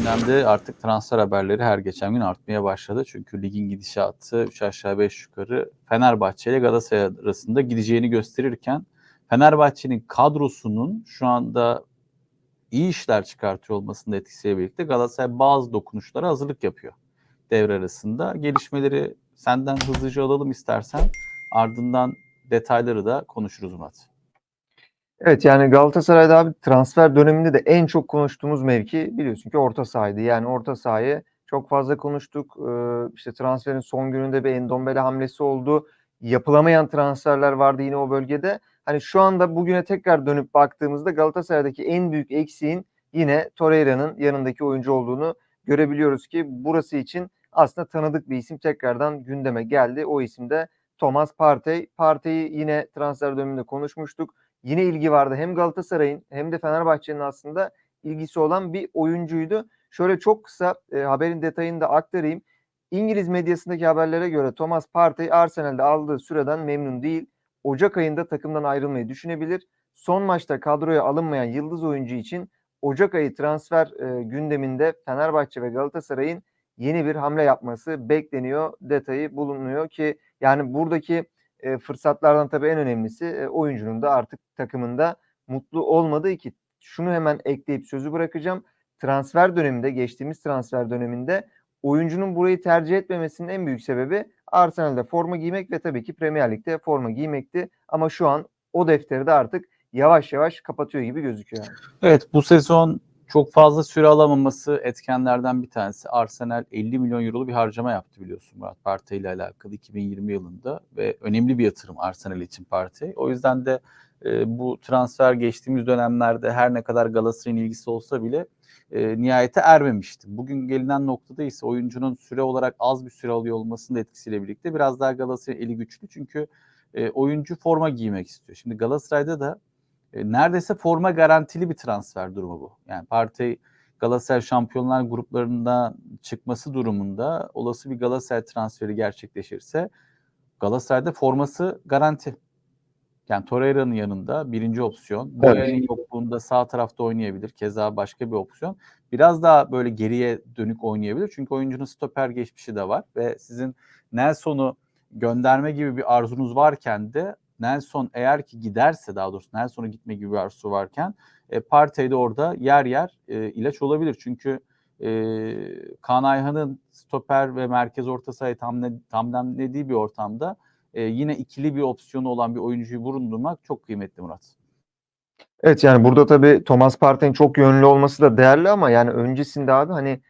gündemde artık transfer haberleri her geçen gün artmaya başladı. Çünkü ligin gidişatı 3 aşağı 5 yukarı Fenerbahçe ile Galatasaray arasında gideceğini gösterirken Fenerbahçe'nin kadrosunun şu anda iyi işler çıkartıyor olmasının etkisiyle birlikte Galatasaray bazı dokunuşlara hazırlık yapıyor devre arasında. Gelişmeleri senden hızlıca alalım istersen. Ardından detayları da konuşuruz Murat. Evet yani Galatasaray'da abi transfer döneminde de en çok konuştuğumuz mevki biliyorsun ki orta sahaydı. Yani orta sahayı çok fazla konuştuk. Ee, işte transferin son gününde bir Endombele hamlesi oldu. Yapılamayan transferler vardı yine o bölgede. Hani şu anda bugüne tekrar dönüp baktığımızda Galatasaray'daki en büyük eksiğin yine Torreira'nın yanındaki oyuncu olduğunu görebiliyoruz ki burası için aslında tanıdık bir isim tekrardan gündeme geldi. O isim de Thomas Partey. Partey'i yine transfer döneminde konuşmuştuk yine ilgi vardı. Hem Galatasaray'ın hem de Fenerbahçe'nin aslında ilgisi olan bir oyuncuydu. Şöyle çok kısa e, haberin detayını da aktarayım. İngiliz medyasındaki haberlere göre Thomas Partey Arsenal'de aldığı süreden memnun değil. Ocak ayında takımdan ayrılmayı düşünebilir. Son maçta kadroya alınmayan yıldız oyuncu için Ocak ayı transfer e, gündeminde Fenerbahçe ve Galatasaray'ın yeni bir hamle yapması bekleniyor. Detayı bulunuyor ki yani buradaki e, fırsatlardan tabii en önemlisi e, oyuncunun da artık takımında mutlu olmadığı ki şunu hemen ekleyip sözü bırakacağım. Transfer döneminde geçtiğimiz transfer döneminde oyuncunun burayı tercih etmemesinin en büyük sebebi Arsenal'de forma giymek ve tabii ki Premier Lig'de forma giymekti. Ama şu an o defteri de artık yavaş yavaş kapatıyor gibi gözüküyor. Yani. Evet bu sezon çok fazla süre alamaması etkenlerden bir tanesi. Arsenal 50 milyon euroluk bir harcama yaptı biliyorsun Murat Partey ile alakalı 2020 yılında ve önemli bir yatırım Arsenal için Partey. O yüzden de e, bu transfer geçtiğimiz dönemlerde her ne kadar Galatasaray'ın ilgisi olsa bile e, nihayete ermemişti. Bugün gelinen noktada ise oyuncunun süre olarak az bir süre alıyor olmasının etkisiyle birlikte biraz daha Galatasaray'ın eli güçlü. Çünkü e, oyuncu forma giymek istiyor. Şimdi Galatasaray'da da e, neredeyse forma garantili bir transfer durumu bu. Yani Partey Galatasaray Şampiyonlar gruplarında çıkması durumunda olası bir Galatasaray transferi gerçekleşirse Galatasaray'da forması garanti. Yani Torreira'nın yanında birinci opsiyon. Bu evet. yokluğunda sağ tarafta oynayabilir. Keza başka bir opsiyon. Biraz daha böyle geriye dönük oynayabilir. Çünkü oyuncunun stoper geçmişi de var. Ve sizin Nelson'u gönderme gibi bir arzunuz varken de Nelson eğer ki giderse daha doğrusu Nelson'a gitme gibi bir arzusu varken e, Partey de orada yer yer e, ilaç olabilir. Çünkü e, Kaan Ayhan'ın stoper ve merkez orta sahayı tam ne, tamamladığı bir ortamda e, yine ikili bir opsiyonu olan bir oyuncuyu bulundurmak çok kıymetli Murat. Evet yani burada tabii Thomas Partey'in çok yönlü olması da değerli ama yani öncesinde abi hani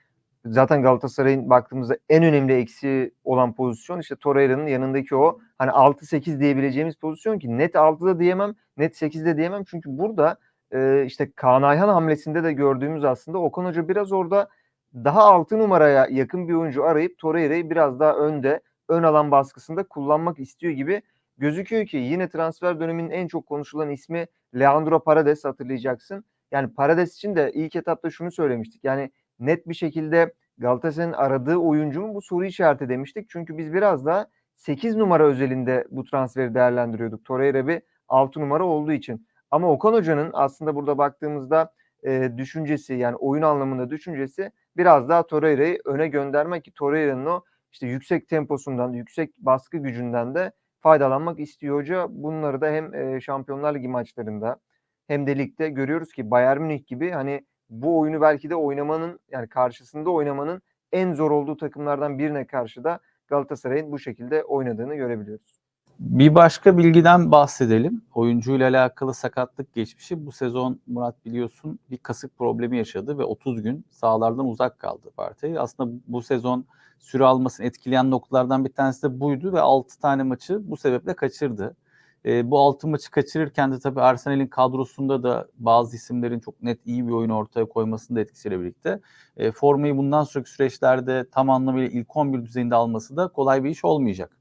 zaten Galatasaray'ın baktığımızda en önemli eksiği olan pozisyon işte Torreira'nın yanındaki o hani 6-8 diyebileceğimiz pozisyon ki net 6'da diyemem, net 8'de diyemem. Çünkü burada e, işte Kaan Ayhan hamlesinde de gördüğümüz aslında Okan Hoca biraz orada daha 6 numaraya yakın bir oyuncu arayıp Torreira'yı biraz daha önde, ön alan baskısında kullanmak istiyor gibi gözüküyor ki yine transfer döneminin en çok konuşulan ismi Leandro Paredes hatırlayacaksın. Yani Paredes için de ilk etapta şunu söylemiştik. Yani net bir şekilde Galatasaray'ın aradığı oyuncu mu bu soru işareti demiştik. Çünkü biz biraz daha 8 numara özelinde bu transferi değerlendiriyorduk. Torreira bir 6 numara olduğu için. Ama Okan Hoca'nın aslında burada baktığımızda e, düşüncesi yani oyun anlamında düşüncesi biraz daha Torreira'yı öne göndermek ki Torreira'nın o işte yüksek temposundan, yüksek baskı gücünden de faydalanmak istiyor hoca. Bunları da hem e, Şampiyonlar Ligi maçlarında hem de ligde görüyoruz ki Bayern Münih gibi hani bu oyunu belki de oynamanın yani karşısında oynamanın en zor olduğu takımlardan birine karşı da Galatasaray'ın bu şekilde oynadığını görebiliyoruz. Bir başka bilgiden bahsedelim. Oyuncuyla alakalı sakatlık geçmişi. Bu sezon Murat biliyorsun bir kasık problemi yaşadı ve 30 gün sahalardan uzak kaldı Partey. Aslında bu sezon süre almasını etkileyen noktalardan bir tanesi de buydu ve 6 tane maçı bu sebeple kaçırdı. E, bu altı maçı kaçırırken de tabii Arsenal'in kadrosunda da bazı isimlerin çok net iyi bir oyun ortaya koymasının da etkisiyle birlikte e, formayı bundan sonraki süreçlerde tam anlamıyla ilk 11 düzeyinde alması da kolay bir iş olmayacak.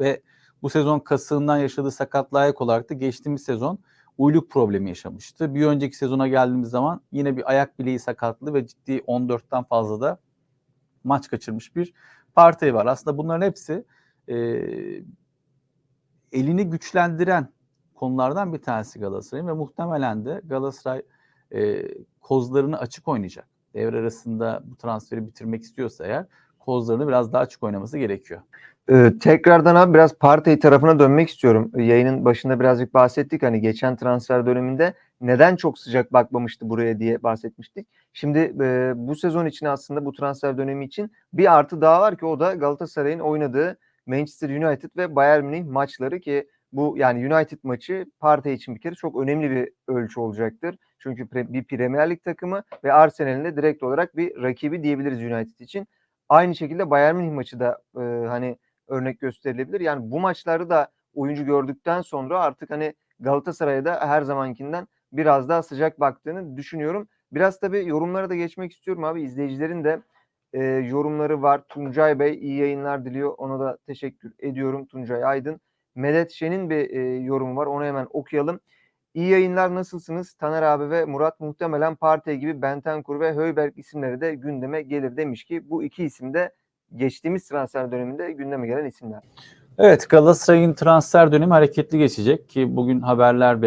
Ve bu sezon kasığından yaşadığı sakatlığa ek olarak da geçtiğimiz sezon uyluk problemi yaşamıştı. Bir önceki sezona geldiğimiz zaman yine bir ayak bileği sakatlı ve ciddi 14'ten fazla da maç kaçırmış bir Partey var. Aslında bunların hepsi e, elini güçlendiren konulardan bir tanesi Galatasaray'ın ve muhtemelen de Galatasaray e, kozlarını açık oynayacak. devre arasında bu transferi bitirmek istiyorsa eğer kozlarını biraz daha açık oynaması gerekiyor. Ee, tekrardan abi biraz Partey tarafına dönmek istiyorum. Ee, Yayının başında birazcık bahsettik. Hani geçen transfer döneminde neden çok sıcak bakmamıştı buraya diye bahsetmiştik. Şimdi e, bu sezon için aslında bu transfer dönemi için bir artı daha var ki o da Galatasaray'ın oynadığı Manchester United ve Bayern Münih maçları ki bu yani United maçı Partey için bir kere çok önemli bir ölçü olacaktır. Çünkü pre- bir Premier Lig takımı ve Arsenal'in de direkt olarak bir rakibi diyebiliriz United için. Aynı şekilde Bayern Münih maçı da e, hani örnek gösterilebilir. Yani bu maçları da oyuncu gördükten sonra artık hani Galatasaray'a da her zamankinden biraz daha sıcak baktığını düşünüyorum. Biraz tabii yorumlara da geçmek istiyorum abi. İzleyicilerin de e, yorumları var. Tuncay Bey iyi yayınlar diliyor. Ona da teşekkür ediyorum Tuncay Aydın. Medet Şen'in bir e, yorumu var. Onu hemen okuyalım. İyi yayınlar nasılsınız? Taner abi ve Murat muhtemelen Partey gibi Bentancur ve Höyberg isimleri de gündeme gelir demiş ki bu iki isim de geçtiğimiz transfer döneminde gündeme gelen isimler. Evet Galatasaray'ın transfer dönemi hareketli geçecek ki bugün haberler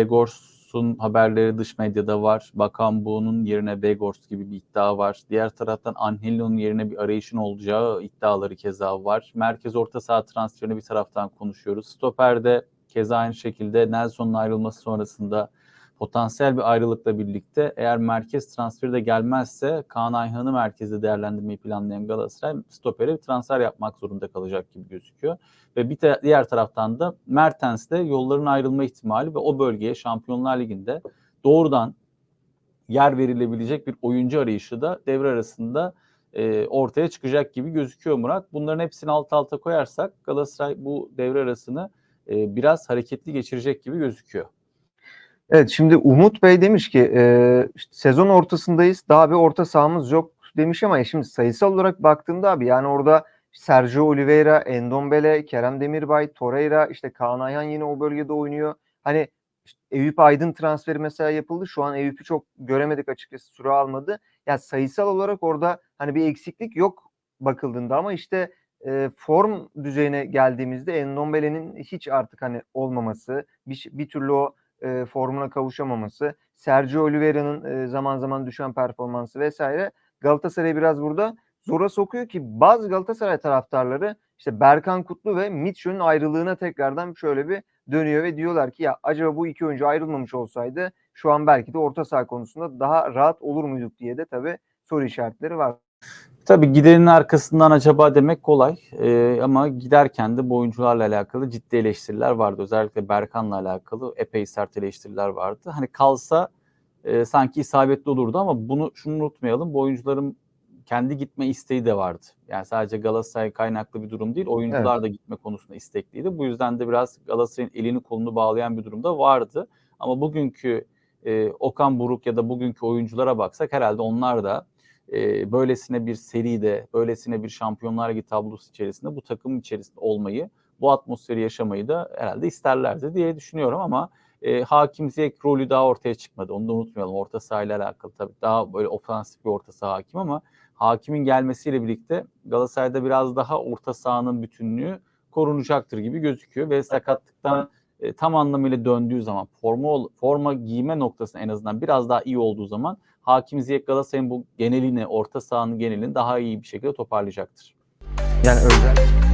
Begors'un haberleri dış medyada var. Bakan Buğ'un yerine Begors gibi bir iddia var. Diğer taraftan Angelo'nun yerine bir arayışın olacağı iddiaları keza var. Merkez orta saha transferini bir taraftan konuşuyoruz. Stoper'de keza aynı şekilde Nelson'un ayrılması sonrasında potansiyel bir ayrılıkla birlikte eğer merkez transferi de gelmezse Kaan Ayhan'ı merkezde değerlendirmeyi planlayan Galatasaray stopere bir transfer yapmak zorunda kalacak gibi gözüküyor. Ve bir te- diğer taraftan da Mertens'le yolların ayrılma ihtimali ve o bölgeye Şampiyonlar Ligi'nde doğrudan yer verilebilecek bir oyuncu arayışı da devre arasında e, ortaya çıkacak gibi gözüküyor Murat. Bunların hepsini alt alta koyarsak Galatasaray bu devre arasını e, biraz hareketli geçirecek gibi gözüküyor. Evet şimdi Umut Bey demiş ki e, işte sezon ortasındayız daha bir orta sahamız yok demiş ama şimdi sayısal olarak baktığımda abi yani orada Sergio Oliveira, Endombele, Kerem Demirbay, Torreira işte Kaan Ayhan yine o bölgede oynuyor. Hani işte Eyüp Aydın transferi mesela yapıldı. Şu an Eyüp'ü çok göremedik açıkçası süre almadı. Yani sayısal olarak orada hani bir eksiklik yok bakıldığında ama işte e, form düzeyine geldiğimizde Endombele'nin hiç artık hani olmaması, bir, bir türlü o e, formuna kavuşamaması, Sergio Oliveira'nın e, zaman zaman düşen performansı vesaire Galatasaray'ı biraz burada zora sokuyor ki bazı Galatasaray taraftarları işte Berkan Kutlu ve Mitchell'ın ayrılığına tekrardan şöyle bir dönüyor ve diyorlar ki ya acaba bu iki oyuncu ayrılmamış olsaydı şu an belki de orta saha konusunda daha rahat olur muyduk diye de tabii soru işaretleri var. Tabii gidenin arkasından acaba demek kolay Ee, ama giderken de bu oyuncularla alakalı ciddi eleştiriler vardı. Özellikle Berkan'la alakalı epey sert eleştiriler vardı. Hani kalsa e, sanki isabetli olurdu ama bunu şunu unutmayalım. Bu oyuncuların kendi gitme isteği de vardı. Yani sadece Galatasaray kaynaklı bir durum değil. Oyuncular da gitme konusunda istekliydi. Bu yüzden de biraz Galatasaray'ın elini kolunu bağlayan bir durumda vardı. Ama bugünkü e, Okan Buruk ya da bugünkü oyunculara baksak herhalde onlar da e, böylesine bir seride, böylesine bir Şampiyonlar Ligi tablosu içerisinde bu takımın içerisinde olmayı, bu atmosferi yaşamayı da herhalde isterlerdi diye düşünüyorum ama e, Hakim Ziyech rolü daha ortaya çıkmadı. Onu da unutmayalım. Orta sahayla alakalı tabii daha böyle ofansif bir orta saha hakim ama Hakim'in gelmesiyle birlikte Galatasaray'da biraz daha orta sahanın bütünlüğü korunacaktır gibi gözüküyor ve sakatlıktan e, tam anlamıyla döndüğü zaman forma forma giyme noktasında en azından biraz daha iyi olduğu zaman Hakim Ziyech Galatasaray'ın bu genelini, orta sahanın genelini daha iyi bir şekilde toparlayacaktır. Yani özel